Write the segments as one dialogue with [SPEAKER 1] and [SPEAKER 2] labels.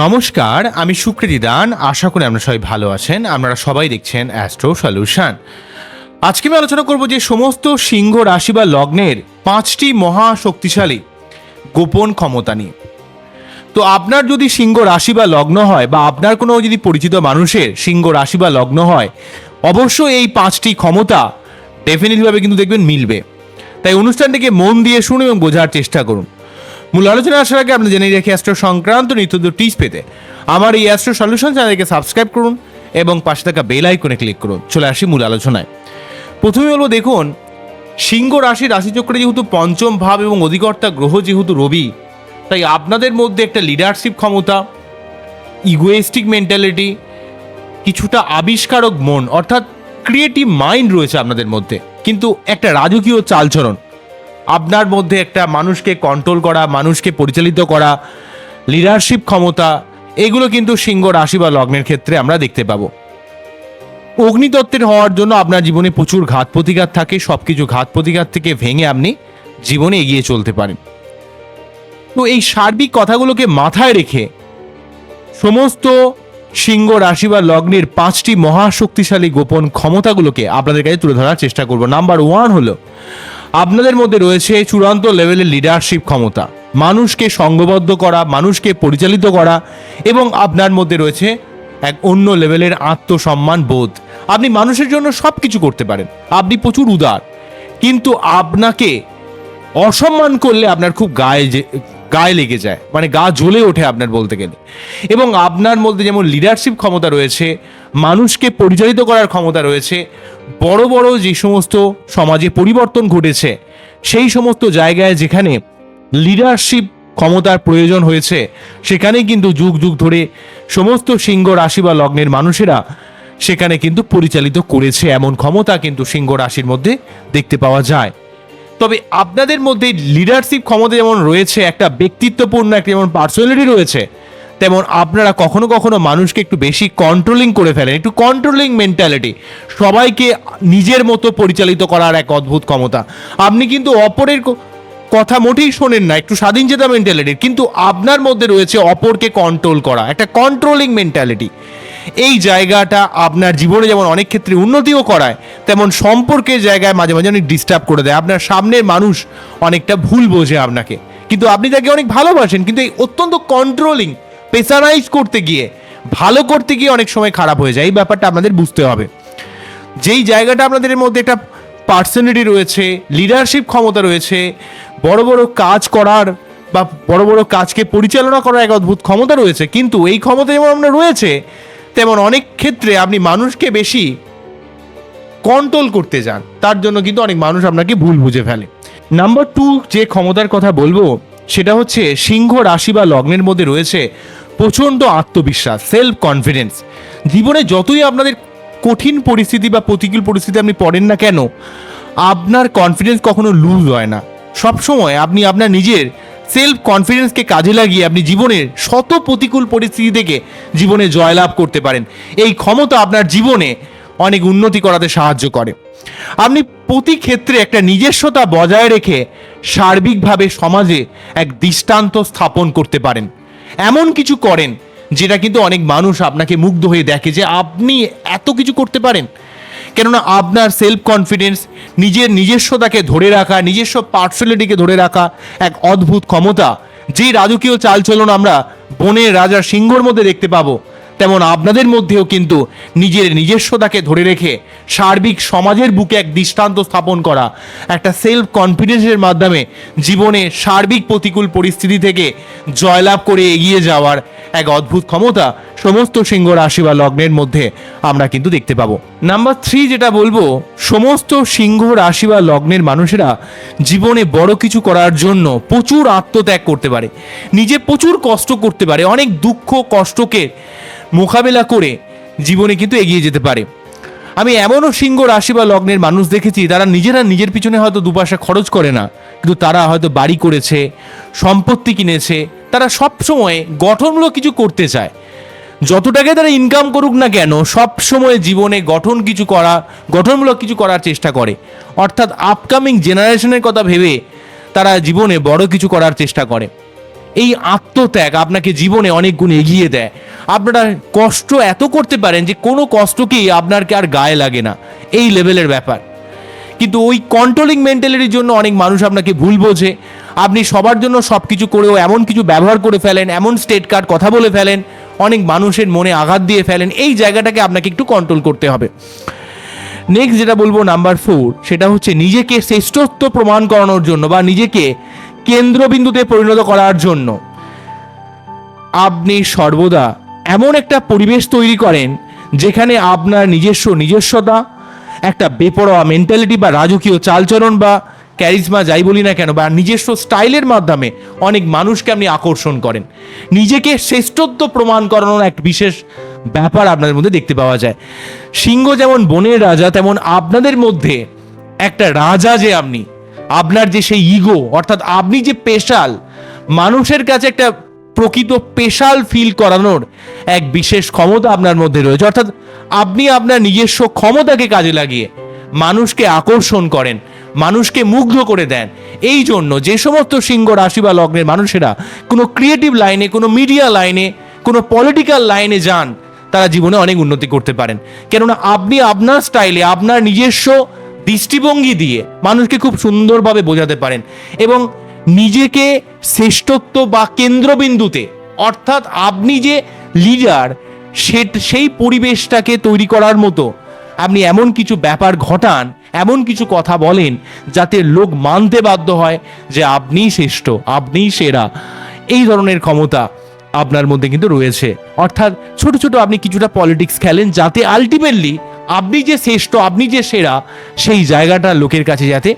[SPEAKER 1] নমস্কার, আমি সুকৃতি দান। আশা করি আপনারা সবাই ভালো আছেন। আপনারা সবাই দেখছেন অ্যাস্ট্রো সলিউশন আজকে আমি আলোচনা করব যে সমস্ত সিংহ রাশি বা লগ্নের পাঁচটি মহা শক্তিশালী গোপন ক্ষমতা নিয়ে। তো আপনার যদি সিংহ রাশি বা লগ্ন হয় বা আপনার কোনো যদি পরিচিত মানুষের সিংহ রাশি বা লগ্ন হয়, অবশ্যই এই পাঁচটি ক্ষমতা ডেফিনেটলিভাবে কিন্তু দেখবেন মিলবে। তাই অনুষ্ঠানটিকে মন দিয়ে শুনুন এবং বোঝার চেষ্টা করুন। মূল আলোচনা আসার আগে আপনি জেনে রেখে অ্যাস্ট্রো সংক্রান্ত নিত্য টিপস পেতে। আমার এই অ্যাস্ট্রো সলিউশন চ্যানেলকে সাবস্ক্রাইব করুন এবং পাশে থাকা বেল আইকনে ক্লিক করুন। চলে আসি মূল আলোচনায়। প্রথমে বলব, দেখুন, সিংহ রাশি, রাশিচক্রে যেহেতু পঞ্চম ভাব এবং অধিকর্তা গ্রহ যেহেতু রবি, তাই আপনাদের মধ্যে একটা লিডারশিপ ক্ষমতা ইগোয়েস্টিক মেন্টালিটি কিছুটা আবিষ্কারক মন, অর্থাৎ ক্রিয়েটিভ মাইন্ড রয়েছে আপনাদের মধ্যে। কিন্তু একটা রাজকীয় চালচরণ আপনার মধ্যে একটা মানুষকে কন্ট্রোল করা, মানুষকে পরিচালিত করা লিডারশিপ ক্ষমতা, এগুলো কিন্তু সিংহ রাশি বা লগ্নের ক্ষেত্রে আমরা দেখতে পাবো। অগ্নিতত্ত্বের হওয়ার জন্য আপনার জীবনে প্রচুর ঘাত প্রতিঘাত থাকে। সব কিছু ঘাত প্রতিঘাত থেকে ভেঙে আপনি জীবনে এগিয়ে চলতে পারেন। তো এই সার্বিক কথাগুলোকে মাথায় রেখে সমস্ত সিংহ রাশি বা লগ্নের পাঁচটি মহাশক্তিশালী গোপন ক্ষমতাগুলোকে আপনাদের কাছে তুলে ধরার চেষ্টা করব। নাম্বার ওয়ান হলো, আপনাদের মধ্যে রয়েছে চূড়ান্ত লেভেলের লিডারশিপ ক্ষমতা। মানুষকে সঙ্গবদ্ধ করা, মানুষকে পরিচালিত করা এবং আপনার মধ্যে রয়েছে এক অন্য লেভেলের আত্মসম্মান বোধ। আপনি মানুষের জন্য সব কিছু করতে পারেন। আপনি প্রচুর উদার। কিন্তু আপনাকে অসম্মান করলে আপনার খুব গায়ে গায়ে লেগে যায় মানে গা জ্বলে ওঠে আপনার বলতে গেলে। এবং আপনার মধ্যে যেমন লিডারশিপ ক্ষমতা রয়েছে, মানুষকে পরিচালিত করার ক্ষমতা রয়েছে, বড় বড় যে সমস্ত সমাজে পরিবর্তন ঘটেছে, সেই সমস্ত জায়গায় যেখানে লিডারশিপ ক্ষমতার প্রয়োজন হয়েছে, সেখানে কিন্তু যুগ যুগ ধরে সমস্ত সিংহ রাশি বা লগ্নের মানুষেরা সেখানে কিন্তু পরিচালিত করেছে। এমন ক্ষমতা কিন্তু সিংহ রাশির মধ্যে দেখতে পাওয়া যায়। তবে আপনাদের মধ্যে লিডারশিপ ক্ষমতা যেমন রয়েছে, একটা ব্যক্তিত্বপূর্ণ একটা যেমন পার্সোনালিটি রয়েছে, তেমন আপনারা কখনো কখনো মানুষকে একটু বেশি কন্ট্রোলিং করে ফেলেন, একটু কন্ট্রোলিং মেন্টালিটি সবাইকে নিজের মতো পরিচালিত করার এক অদ্ভুত ক্ষমতা। আপনি কিন্তু অপরের কথা মোটেই শোনেন না, একটু স্বাধীন চেতা মেন্টালিটির কিন্তু আপনার মধ্যে রয়েছে অপরকে কন্ট্রোল করা, একটা কন্ট্রোলিং মেন্টালিটি এই জায়গাটা আপনার জীবনে যেমন অনেক ক্ষেত্রে উন্নতিও করায়, তেমন সম্পর্কের জায়গায় মাঝে মাঝে অনেক ডিস্টার্ব করে দেয়। আপনার সামনের মানুষ অনেকটা ভুল বোঝে আপনাকে। কিন্তু আপনি তাকে অনেক ভালোবাসেন, কিন্তু এই অত্যন্ত কন্ট্রোলিং প্রেসারাইজ করতে গিয়ে, ভালো করতে গিয়ে অনেক সময় খারাপ হয়ে যায়। এই ব্যাপারটা আপনাদের বুঝতে হবে। যেই জায়গাটা আপনাদের মধ্যে একটা পার্সোনালিটি রয়েছে লিডারশিপ ক্ষমতা রয়েছে, বড় বড় কাজ করার বা বড় বড় কাজকে পরিচালনা করার এক অদ্ভুত ক্ষমতা রয়েছে, কিন্তু এই ক্ষমতা যেমন আপনার রয়েছে তেমন অনেক ক্ষেত্রে আপনি মানুষকে বেশি কন্ট্রোল করতে যান। তার জন্য কিন্তু অনেক মানুষ আপনাকে ভুল বুঝে ফেলে। নাম্বার টু যে ক্ষমতার কথা বলব, সেটা হচ্ছে সিংহ রাশি বা লগ্নের মধ্যে রয়েছে প্রচণ্ড আত্মবিশ্বাস সেলফ কনফিডেন্স জীবনে যতই আপনাদের কঠিন পরিস্থিতি বা প্রতিকূল পরিস্থিতি আপনি পড়েন না কেন, আপনার কনফিডেন্স কখনো লুজ হয় না। সবসময় আপনি আপনার নিজের সেলফ কনফিডেন্সকে কাজে লাগিয়ে আপনি জীবনের শত প্রতিকূল পরিস্থিতি থেকে জীবনে জয়লাভ করতে পারেন। এই ক্ষমতা আপনার জীবনে অনেক উন্নতি করাতে সাহায্য করে। আপনি প্রতি ক্ষেত্রে একটা নিজস্বতা বজায় রেখে সার্বিকভাবে সমাজে এক দৃষ্টান্ত স্থাপন করতে পারেন। এমন কিছু করেন, যেটা কিন্তু অনেক মানুষ আপনাকে মুগ্ধ হয়ে দেখে যে আপনি এত কিছু করতে পারেন। কেননা আপনার সেলফ কনফিডেন্স নিজের নিজস্বতাকে ধরে রাখা, নিজস্ব পার্সোনালিটিকে ধরে রাখা এক অদ্ভুত ক্ষমতা। যে রাজকীয় চালচলন আমরা বনের রাজা সিংহর মধ্যে দেখতে পাবো। তেমন আপনাদের মধ্যেও কিন্তু নিজের নিজস্বতাকে ধরে রেখে সার্বিক সমাজের বুকে এক দৃষ্টান্ত স্থাপন করা, একটা সেলফ কনফিডেন্সের মাধ্যমে জীবনে সার্বিক প্রতিকূল পরিস্থিতি থেকে জয়লাভ করে এগিয়ে যাওয়ার এক অদ্ভুত ক্ষমতা সমস্ত সিংহ রাশি বা লগ্নের মধ্যে আমরা কিন্তু দেখতে পাবো। নাম্বার থ্রি যেটা বলব, সমস্ত সিংহ রাশি বা লগ্নের মানুষেরা জীবনে বড় কিছু করার জন্য প্রচুর আত্মত্যাগ করতে পারে। নিজে প্রচুর কষ্ট করতে পারে, অনেক দুঃখ কষ্টকে মোকাবেলা করে জীবনে কিন্তু এগিয়ে যেতে পারে। আমি এমনও সিংহ রাশি বা লগ্নের মানুষ দেখেছি তারা নিজেরা নিজের পিছনে হয়তো দুপাশা খরচ করে না, কিন্তু তারা হয়তো বাড়ি করেছে, সম্পত্তি কিনেছে, তারা সব সময় গঠনমূলক কিছু করতে চায়। যত টাকা তারা ইনকাম করুক না কেন সব সময় জীবনে গঠন কিছু করা, গঠনমূলক কিছু করার চেষ্টা করে। অর্থাৎ আপকামিং জেনারেশনের কথা ভেবে তারা জীবনে বড় কিছু করার চেষ্টা করে। এই আত্মত্যাগ আপনাকে জীবনে অনেক গুণ এগিয়ে দেয়। আপনারা কষ্ট এত করতে পারেন যে কোনো কষ্টকেই আপনারকে আর গায়ে লাগে না। এই লেভেলের ব্যাপার। কিন্তু ওই কন্ট্রোলিং মেন্টালিটির জন্য অনেক মানুষ আপনাকে ভুল বোঝে। আপনি সবার জন্য সব কিছু করেও এমন কিছু ব্যবহার করে ফেলেন, এমন স্টেট কার্ড কথা বলে ফেলেন, অনেক মানুষের মনে আঘাত দিয়ে ফেলেন। এই জায়গাটাকে আপনাকে একটু কন্ট্রোল করতে হবে। নেক্সট যেটা বলব নাম্বার ফোর সেটা হচ্ছে নিজেকে শ্রেষ্ঠত্ব প্রমাণ করানোর জন্য বা নিজেকে কেন্দ্রবিন্দুতে পরিণত করার জন্য। আপনি সর্বদা এমন একটা পরিবেশ তৈরি করেন, যেখানে আপনার নিজস্ব নিজস্বতা, একটা বেপরোয়া মেন্টালিটি বা রাজকীয় চালচলন বা ক্যারিজমা যাই বলি না কেন, বা নিজস্ব স্টাইলের মাধ্যমে অনেক মানুষকে আপনি আকর্ষণ করেন। নিজেকে শ্রেষ্ঠত্ব প্রমাণ করানোর এক বিশেষ ব্যাপার আপনাদের মধ্যে দেখতে পাওয়া যায়। সিংহ যেমন বনের রাজা, তেমন আপনাদের মধ্যে একটা রাজা যে আপনি আপনার যে সেই ইগো অর্থাৎ আপনি যে পেশাল, মানুষের কাছে একটা প্রকৃত পেশাল ফিল করানোর এক বিশেষ ক্ষমতা আপনার মধ্যে রয়েছে। অর্থাৎ আপনি আপনার নিজস্ব ক্ষমতাকে কাজে লাগিয়ে মানুষকে আকর্ষণ করেন, মানুষকে মুগ্ধ করে দেন। এই জন্য যে সমস্ত সিংহ রাশি বা লগ্নের মানুষেরা কোনো ক্রিয়েটিভ লাইনে কোনো মিডিয়া লাইনে কোনো পলিটিক্যাল লাইনে যান, তারা জীবনে অনেক উন্নতি করতে পারেন। কেননা আপনি আপনার স্টাইলে আপনার নিজস্ব দৃষ্টিভঙ্গি দিয়ে মানুষকে খুব সুন্দরভাবে বোঝাতে পারেন এবং নিজেকে শ্রেষ্ঠত্ব বা কেন্দ্রবিন্দুতে, অর্থাৎ আপনি যে লিডার সে, সেই পরিবেশটাকে তৈরি করার মতো আপনি এমন কিছু ব্যাপার ঘটান, এমন কিছু কথা বলেন যাতে লোক মানতে বাধ্য হয় যে আপনিই শ্রেষ্ঠ, আপনিই সেরা। এই ধরনের ক্ষমতা আপনার মধ্যে কিন্তু রয়েছে। অর্থাৎ ছোট ছোট আপনি কিছুটা পলিটিক্স খেলেন যাতে আলটিমেটলি আপনি যে শ্রেষ্ঠ, আপনি যে সেরা, সেই জায়গাটা লোকের কাছে যাতে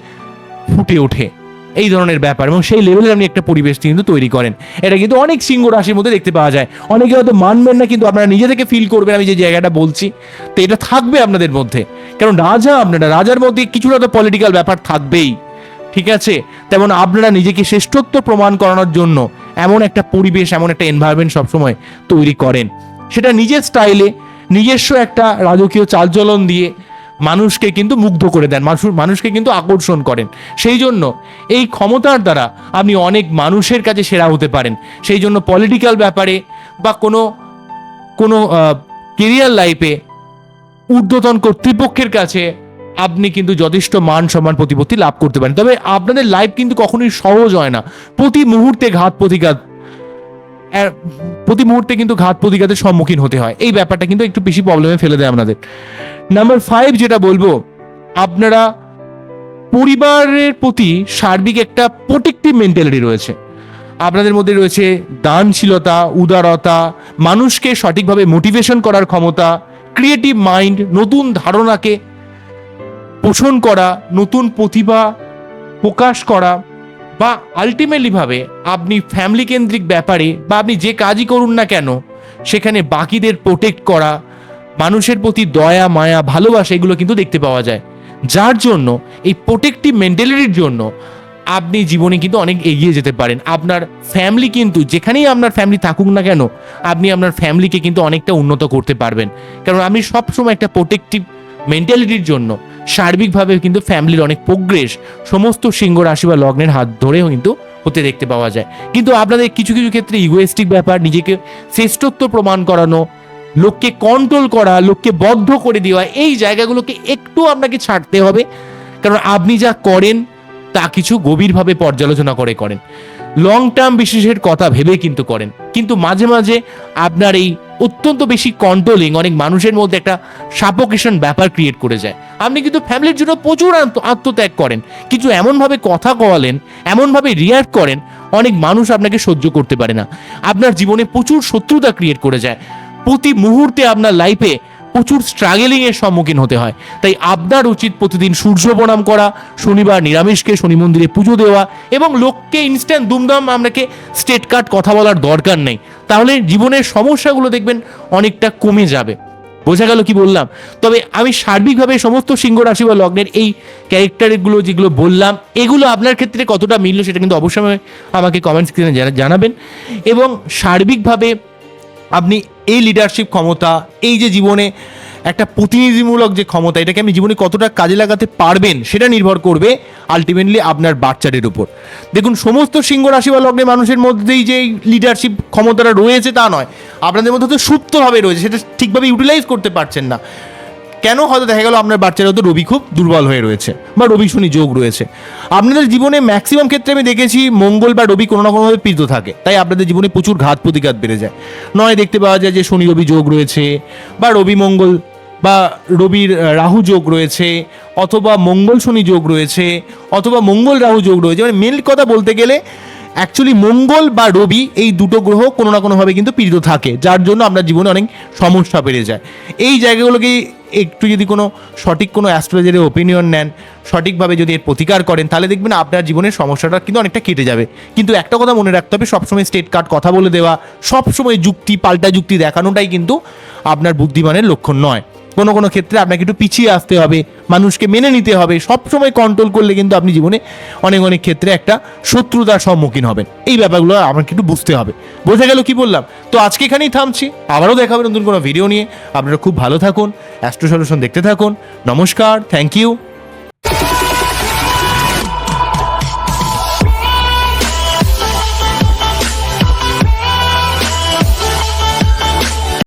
[SPEAKER 1] ফুটে ওঠে। এই ধরনের ব্যাপার এবং সেই লেভেলের আপনি একটা পরিবেশ কিন্তু তৈরি করেন। এটা কিন্তু অনেক সিংহ রাশির মধ্যে দেখতে পাওয়া যায়। অনেকে হয়তো মানবেন না, কিন্তু আপনারা নিজে থেকে ফিল করবেন, আমি যে জায়গাটা বলছি। তো এটা থাকবে আপনাদের মধ্যে। কারণ রাজা আপনারা, রাজার মধ্যে কিছুটা তো পলিটিক্যাল ব্যাপার থাকবেই। ঠিক আছে? তেমন আপনারা নিজেকে শ্রেষ্ঠত্ব প্রমাণ করানোর জন্য এমন একটা পরিবেশ, এমন একটা এনভায়রনমেন্ট সবসময় তৈরি করেন। সেটা নিজের স্টাইলে নিজস্ব একটা রাজকীয় চালচলন দিয়ে মানুষকে কিন্তু মুগ্ধ করে দেন, মানুষ, মানুষকে কিন্তু আকর্ষণ করেন। সেই জন্য এই ক্ষমতার দ্বারা আপনি অনেক মানুষের কাছে সেরা হতে পারেন। সেই জন্য পলিটিক্যাল ব্যাপারে বা কোনো কোনো কেরিয়ার লাইফে ঊর্ধ্বতন কর্তৃপক্ষের কাছে আপনি কিন্তু যথেষ্ট মান সম্মান প্রতিপত্তি লাভ করতে পারেন। তবে আপনাদের লাইফ কিন্তু কখনোই সহজ হয় না। প্রতি মুহূর্তে ঘাত প্রতিঘাত প্রতি মুহূর্তে কিন্তু ঘাত প্রতিঘাতের সম্মুখীন হতে হয়। এই ব্যাপারটা কিন্তু একটু বেশি প্রবলেমে ফেলে দেয় আপনাদের নাম্বার ফাইভ যেটা বলব, আপনারা পরিবারের প্রতি সার্বিক একটা প্রোটেক্টিভ মেন্টালিটি রয়েছে। আপনাদের মধ্যে রয়েছে দানশীলতা, উদারতা, মানুষকে সঠিকভাবে মোটিভেশন করার ক্ষমতা ক্রিয়েটিভ মাইন্ড নতুন ধারণাকে পোষণ করা, নতুন প্রতিভা প্রকাশ করা বা আলটিমেটলি ভাবে আপনি ফ্যামিলি কেন্দ্রিক ব্যাপারে বা আপনি যে কাজই করুন না কেন, সেখানে বাকিদের প্রোটেক্ট করা, মানুষের প্রতি দয়া, মায়া, ভালোবাসা এগুলো কিন্তু দেখতে পাওয়া যায়। যার জন্য, এই প্রোটেক্টিভ মেন্টালিটির জন্য আপনি জীবনে কিন্তু অনেক এগিয়ে যেতে পারেন। আপনার ফ্যামিলি কিন্তু, যেখানেই আপনার ফ্যামিলি থাকুক না কেন, আপনি আপনার ফ্যামিলিকে কিন্তু অনেকটা উন্নত করতে পারবেন। কারণ আপনি সবসময় একটা প্রোটেক্টিভ মেন্টালিটির জন্য সার্বিকভাবে কিন্তু ফ্যামিলির অনেক প্রোগ্রেস সমস্ত সিংহ রাশি বা লগ্নের হাত ধরেও কিন্তু হতে দেখতে পাওয়া যায়। কিন্তু আপনাদের কিছু কিছু ক্ষেত্রে ইগোয়েস্টিক ব্যাপার, নিজেকে শ্রেষ্ঠত্ব প্রমাণ করানো, লোককে কন্ট্রোল করা, লোককে বদ্ধ করে দেওয়া, এই জায়গাগুলোকে একটু আপনাকে ছাড়তে হবে। কারণ আপনি যা করেন, তা কিছু গভীরভাবে পর্যালোচনা করে করেন। লং টার্ম বিশেষের কথা ভেবে কিন্তু করেন। কিন্তু মাঝে মাঝে আপনার এই অত্যন্ত বেশি কন্ট্রোলিং অনেক মানুষের মধ্যে একটা সাপোকেশন ব্যাপার ক্রিয়েট করে যায়। আপনি কিন্তু ফ্যামিলির জন্য প্রচুর আত্ম- আত্মত্যাগ করেন কিছু এমনভাবে কথা কওয়ালেন, এমনভাবে রিয়াক্ট করেন, অনেক মানুষ আপনাকে সহ্য করতে পারে না। আপনার জীবনে প্রচুর শত্রুতা ক্রিয়েট করে যায়। প্রতি মুহূর্তে আপনার লাইফে প্রচুর স্ট্রাগলিং এর সম্মুখীন হতে হয়। তাই আপনার উচিত প্রতিদিন সূর্য প্রণাম করা, শনিবার নিরামিষকে শনি মন্দিরে পুজো দেওয়া এবং লোককে ইনস্ট্যান্ট দুমদাম আপনাকে স্টেট কার্ড কথা বলার দরকার নেই। তাহলে জীবনের সমস্যাগুলো দেখবেন অনেকটা কমে যাবে। বোঝা গেল কি বললাম? তবে আমি সার্বিকভাবে সমস্ত সিংহ রাশি বা লগ্নের এই ক্যারেক্টারগুলো যেগুলো বললাম, এগুলো আপনার ক্ষেত্রে কতটা মিলল সেটা কিন্তু অবশ্যই আমাকে কমেন্ট স্ক্রিনে জানাবেন। এবং সার্বিকভাবে আপনি এই লিডারশিপ ক্ষমতা, এই যে জীবনে একটা প্রতিনিধিমূলক যে ক্ষমতা, এটাকে আপনি জীবনে কতটা কাজে লাগাতে পারবেন, সেটা নির্ভর করবে আলটিমেটলি আপনার বাচ্চাটির উপর। দেখুন, সমস্ত সিংহ রাশি বা লগ্নের মানুষের মধ্যেই যে লিডারশিপ ক্ষমতাটা রয়েছে তা নয়, আপনাদের মধ্যে তো সুপ্তভাবে রয়েছে, সেটা ঠিকভাবে ইউটিলাইজ করতে পারছেন না। কেন হয়তো দেখা গেল আপনার বাচ্চারা হয়তো রবি খুব দুর্বল হয়ে রয়েছে, বা রবি শনি যোগ রয়েছে। আপনাদের জীবনে ম্যাক্সিমাম ক্ষেত্রে আমি দেখেছি মঙ্গল বা রবি কোনো না কোনোভাবে পীড়িত থাকে, তাই আপনাদের জীবনে প্রচুর ঘাত প্রতিঘাত বেড়ে যায়। নয়, দেখতে পাওয়া যায় যে শনি রবি যোগ রয়েছে, বা রবি মঙ্গল বা রবির রাহু যোগ রয়েছে, অথবা মঙ্গল শনি যোগ রয়েছে, অথবা মঙ্গল রাহু যোগ রয়েছে মানে মেন কথা বলতে গেলে অ্যাকচুয়ালি মঙ্গল বা রবি এই দুটো গ্রহ কোনো না কোনোভাবে কিন্তু পীড়িত থাকে, যার জন্য আপনার জীবনে অনেক সমস্যা বেড়ে যায়। এই জায়গাগুলোকে একটু যদি কোনো সঠিক কোনো অ্যাস্ট্রোলজারের ওপিনিয়ন নেন, সঠিকভাবে যদি এর প্রতিকার করেন, তাহলে দেখবেন আপনার জীবনের সমস্যাটা কিন্তু অনেকটা কেটে যাবে। কিন্তু একটা কথা মনে রাখতে হবে, সবসময় স্টেট কার্ড কথা বলে দেওয়া, সবসময় যুক্তি, পাল্টা যুক্তি দেখানোটাই কিন্তু আপনার বুদ্ধিমানের লক্ষণ নয়। কোনো কোনো ক্ষেত্রে আপনাকে একটু পিছিয়ে আসতে হবে, মানুষকে মেনে নিতে হবে, সবসময় কন্ট্রোল করলে কিন্তু আপনি জীবনে অনেক অনেক ক্ষেত্রে একটা শত্রুতার সম্মুখীন হবেন। এই ব্যাপারগুলো আমাকে একটু বুঝতে হবে। বোঝা গেল কি বললাম? তো আজকে এখানেই থামছি। আবারও দেখাবে নতুন কোনো ভিডিও নিয়ে। আপনারা খুব ভালো থাকুন অ্যাস্ট্রো সলিউশন দেখতে থাকুন। নমস্কার থ্যাংক ইউ